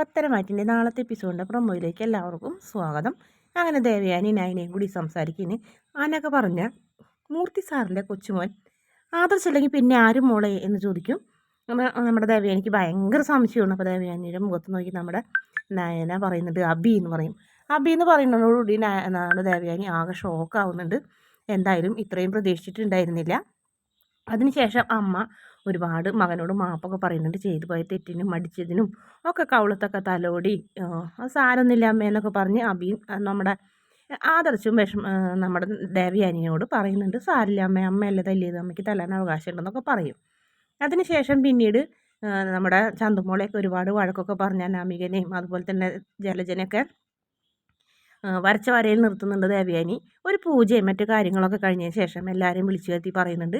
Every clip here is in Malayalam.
പത്തരമാറ്റിന്റെ നാളത്തെ എപ്പിസോഡിന്റെ പ്രൊമോയിലേക്ക് എല്ലാവർക്കും സ്വാഗതം. അങ്ങനെ ദേവയാനി നയനയും കൂടി സംസാരിക്കുന്നു ആനൊക്കെ പറഞ്ഞ മൂർത്തി സാറിന്റെ കൊച്ചുമോൻ ആദർശല്ലെങ്കിൽ പിന്നെ ആരും മോളെ? എന്ന് ചോദിക്കും. നമ്മുടെ ദേവയാനിക്ക് ഭയങ്കര സംശയമാണ്. അപ്പോൾ ദേവയാനിയുടെ മുഖത്ത് നോക്കി നമ്മുടെ നയന പറയുന്നുണ്ട് അബി എന്ന് പറയും. അബി എന്ന് പറയുന്നതോടുകൂടി നമ്മുടെ ദേവയാനി ആകെ ഷോക്കാവുന്നുണ്ട് എന്തായാലും ഇത്രയും പ്രതീക്ഷിച്ചിട്ടുണ്ടായിരുന്നില്ല. അതിനുശേഷം അമ്മ ഒരുപാട് മകനോട് മാപ്പൊക്കെ പറയുന്നുണ്ട് ചെയ്തു പോയ തെറ്റിനും മടിച്ചതിനും ഒക്കെ കവളത്തൊക്കെ തലോടി സാരമൊന്നുമില്ല അമ്മയെന്നൊക്കെ പറഞ്ഞ് അബിയും നമ്മുടെ ആദർശവും വിഷമ നമ്മുടെ ദേവിയാനിയോട് പറയുന്നുണ്ട്. സാരില്ല അമ്മ അമ്മയല്ലേ തല്ലിയത് അമ്മയ്ക്ക് തല്ലാൻ അവകാശം ഉണ്ടെന്നൊക്കെ പറയും. അതിനുശേഷം പിന്നീട് നമ്മുടെ ചന്തുമോളെയൊക്കെ ഒരുപാട് വഴക്കൊക്കെ പറഞ്ഞ അനാമികനെയും അതുപോലെ തന്നെ ജലജനെയൊക്കെ വരച്ച വരയിൽ നിർത്തുന്നുണ്ട് ദേവയാനി ഒരു പൂജയും മറ്റു കാര്യങ്ങളൊക്കെ കഴിഞ്ഞതിന് ശേഷം എല്ലാവരെയും വിളിച്ചു വരുത്തി പറയുന്നുണ്ട്.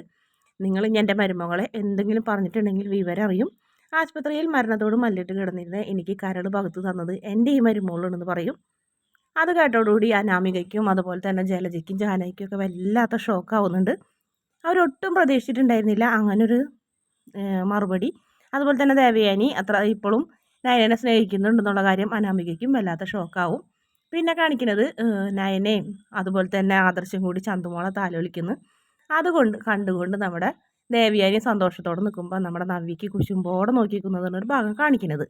നിങ്ങൾ ഇനി എന്റെ മരുമകളെ എന്തെങ്കിലും പറഞ്ഞിട്ടുണ്ടെങ്കിൽ വിവരം അറിയും. ആശുപത്രിയിൽ മരണത്തോട് മല്ലിട്ട് കിടന്നിരുന്ന എനിക്ക് കരട് പകുത്തു തന്നത് എന്റെ ഈ മരുമകളുണ്ടെന്ന് പറയും. അത് കേട്ടോടുകൂടി അനാമികയ്ക്കും അതുപോലെ തന്നെ ജലജയ്ക്കും ജാനയ്ക്കും ഒക്കെ വല്ലാത്ത ഷോക്കാവുന്നുണ്ട് അവരൊട്ടും പ്രതീക്ഷിച്ചിട്ടുണ്ടായിരുന്നില്ല അങ്ങനൊരു മറുപടി. അതുപോലെ തന്നെ ദേവയാനി അത്ര ഇപ്പോഴും നയനെ സ്നേഹിക്കുന്നുണ്ടെന്നുള്ള കാര്യം അനാമികയ്ക്കും വല്ലാത്ത ഷോക്കാവും പിന്നെ കാണിക്കുന്നത് നയനെയും അതുപോലെ തന്നെ ആദർശം കൂടി ചന്തുമോളെ താലോലിക്കുന്നു. അതുകൊണ്ട് കണ്ടുകൊണ്ട് നമ്മുടെ ദേവിയാനി സന്തോഷത്തോടെ നിൽക്കുമ്പോൾ നമ്മുടെ നവ്യയ്ക്ക് കുശുമ്പോടെ നോക്കി നിൽക്കുന്നതാണ് ഒരു ഭാഗം കാണിക്കുന്നത്.